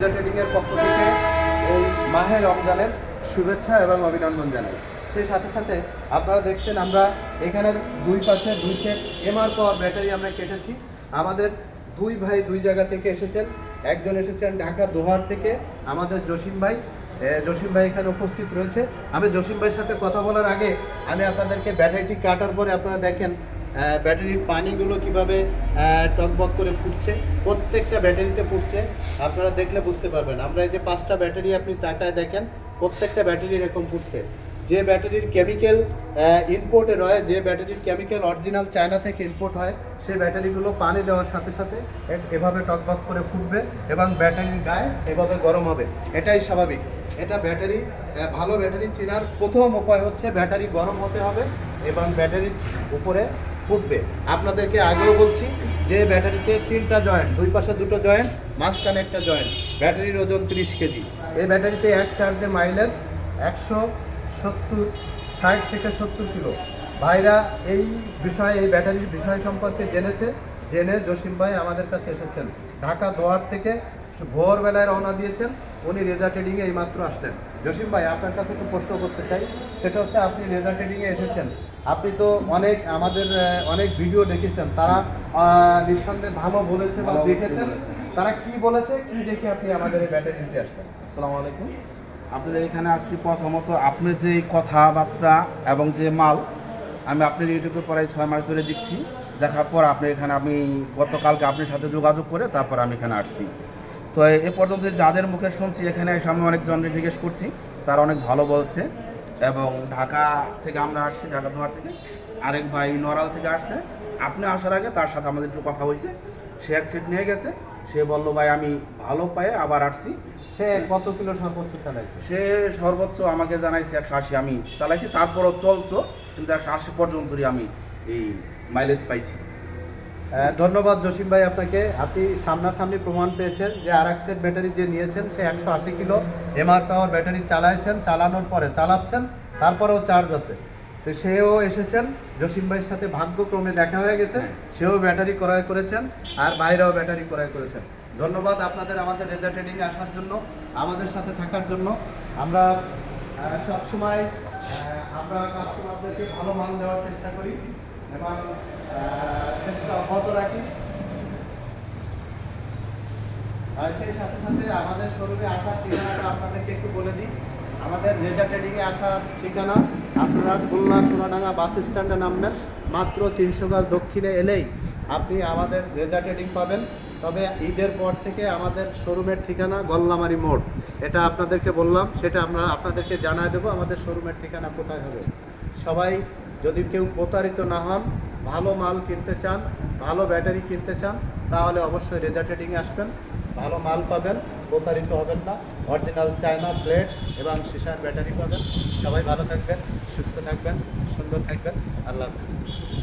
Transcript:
ট্রেডিংয়ের পক্ষ থেকে এই মাহে রমজানের শুভেচ্ছা এবং অভিনন্দন জানাই। সেই সাথে সাথে আপনারা দেখছেন আমরা এখানের দুই পাশে দুই সেট এমআর পাওয়ার ব্যাটারি আমরা কেটেছি। আমাদের দুই ভাই দুই জায়গা থেকে এসেছেন। একজন এসেছেন ঢাকা দোহার থেকে, আমাদের জসিম ভাই। জসিম ভাই এখানে উপস্থিত রয়েছে। আমি জসিম ভাইয়ের সাথে কথা বলার আগে আমি আপনাদেরকে ব্যাটারিটি কাটার পরে আপনারা দেখেন ব্যাটারির পানিগুলো কীভাবে টকবক করে ফুটছে, প্রত্যেকটা ব্যাটারিতে ফুটছে, আপনারা দেখলে বুঝতে পারবেন। আমরা এই যে পাঁচটা ব্যাটারি আপনি তাকায় দেখেন, প্রত্যেকটা ব্যাটারি এরকম ফুটছে। যে ব্যাটারির কেমিক্যাল ইম্পোর্টেড হয় যে ব্যাটারির কেমিক্যাল অরিজিনাল চায়না থেকে ইম্পোর্ট হয়, সেই ব্যাটারিগুলো পানি দেওয়ার সাথে সাথে এভাবে টকবক করে ফুটবে এবং ব্যাটারির গায়ে এভাবে গরম হবে। এটাই স্বাভাবিক। এটা ব্যাটারি ভালো ব্যাটারি চেনার প্রথম উপায় হচ্ছে ব্যাটারি গরম হতে হবে এবং ব্যাটারির উপরে ফুটবে। আপনাদেরকে আগেও বলছি যে ব্যাটারিতে তিনটা জয়েন্ট, দুই পাশে দুটো জয়েন্ট, মাঝখানে একটা জয়েন্ট। ব্যাটারির ওজন তিরিশ কেজি। এই ব্যাটারিতে এক চার্জে মাইলেজ একশো সত্তর, ষাট থেকে সত্তর কিলো। ভাইরা এই বিষয়ে, এই ব্যাটারির বিষয় সম্পর্কে জেনেছে, জেনে জসিম ভাই আমাদের কাছে এসেছেন। ঢাকা দোয়ার থেকে ভোরবেলায় রওনা দিয়েছেন উনি রেজা ট্রেডিংয়ে এইমাত্র আসলেন। জসিম ভাই আপনার কাছে একটু প্রশ্ন করতে চাই। সেটা হচ্ছে আপনি রেজা ট্রেডিংয়ে এসেছেন। আপনি তো অনেক আমাদের অনেক ভিডিও দেখেছেন। তারা নিঃসন্দেহে ভালো বলেছে বা দেখেছেন। তারা কি বলেছে কি দেখে আপনি আমাদের এই ব্যাটারি নিতে আসলেন? আসসালামু আলাইকুম। আপনাদের এখানে আসছি প্রথমত আপনার যে কথাবার্তা এবং যে মাল আমি আপনার ইউটিউবে প্রায় ছয় মাস ধরে দেখছি। দেখার পর আপনি এখানে আমি গতকালকে আপনার সাথে যোগাযোগ করে তারপর আমি এখানে আসছি। তো এ- পর্যন্ত যাদের মুখে শুনছি এখানে এসে আমি অনেকজনকে জিজ্ঞেস করছি। তারা অনেক ভালো বলছে। এবং ঢাকা থেকে আমরা আসছি ঢাকা দোয়ার থেকে। আরেক ভাই নরাল থেকে আসছে। আপনি আসার আগে তার সাথে আমাদের একটু কথা হয়েছে। সে এক সিট নিয়ে গেছে। সে বলল ভাই আমি ভালো পায়ে আবার আসছি। সে কত কিলো সর্বোচ্চ চালাইছে? সে সর্বোচ্চ আমাকে জানাইছে একশো আশি। আমি চালাইছি তারপরও চলতো কিন্তু একশো আশি পর্যন্তই আমি এই মাইলেজ পাইছি। ধন্যবাদ জসিম ভাই আপনাকে। আপনি সামনাসামনি প্রমাণ পেয়েছেন যে আর এক সেট ব্যাটারি যে নিয়েছেন, সে একশো আশি কিলো এমআর পাওয়ার ব্যাটারি চালাইছেন, চালানোর পরে চালাচ্ছেন, তারপরেও চার্জ আছে। তো সেও এসেছেন, জসিম ভাইয়ের সাথে ভাগ্যক্রমে দেখা হয়ে গেছে। সেও ব্যাটারি ক্রয় করেছেন আর বাইরেও ব্যাটারি ক্রয় করেছেন। ধন্যবাদ আপনাদের আমাদের রেজা ট্রেডিংয়ে আসার জন্য, আমাদের সাথে থাকার জন্য। আমরা সবসময় আমরা কাস্টমারদেরকে ভালো মাল দেওয়ার চেষ্টা করি এবং অব্যাহত রাখি। আর সেই সাথে সাথে আমাদের শোরুমে আসার ঠিকানাটা আপনাদেরকে একটু বলে দিই। আমাদের রেজা ট্রেডিংয়ে আসার ঠিকানা আপনারা খুলনা সোনাডাঙ্গা বাস স্ট্যান্ডে নামবেন। মাত্র তিনশো গাছ দক্ষিণে এলেই আপনি আমাদের রেজা ট্রেডিং পাবেন। তবে ঈদের পর থেকে আমাদের শোরুমের ঠিকানা গল্লামারি মোড়। এটা আপনাদেরকে বললাম, সেটা আমরা আপনাদেরকে জানায় দেবো, আমাদের শোরুমের ঠিকানা কোথায় হবে। সবাই যদি কেউ প্রতারিত না হন ভালো মাল কিনতে চান, ভালো ব্যাটারি কিনতে চান, তাহলে অবশ্যই রেজার ট্রেডিংয়ে আসবেন। ভালো মাল পাবেন, প্রতারিত হবেন না। অরিজিনাল চায়না প্লেট এবং সিসার ব্যাটারি পাবেন। সবাই ভালো থাকবেন, সুস্থ থাকবেন, সুন্দর থাকবেন। আল্লাহ হাফিজ।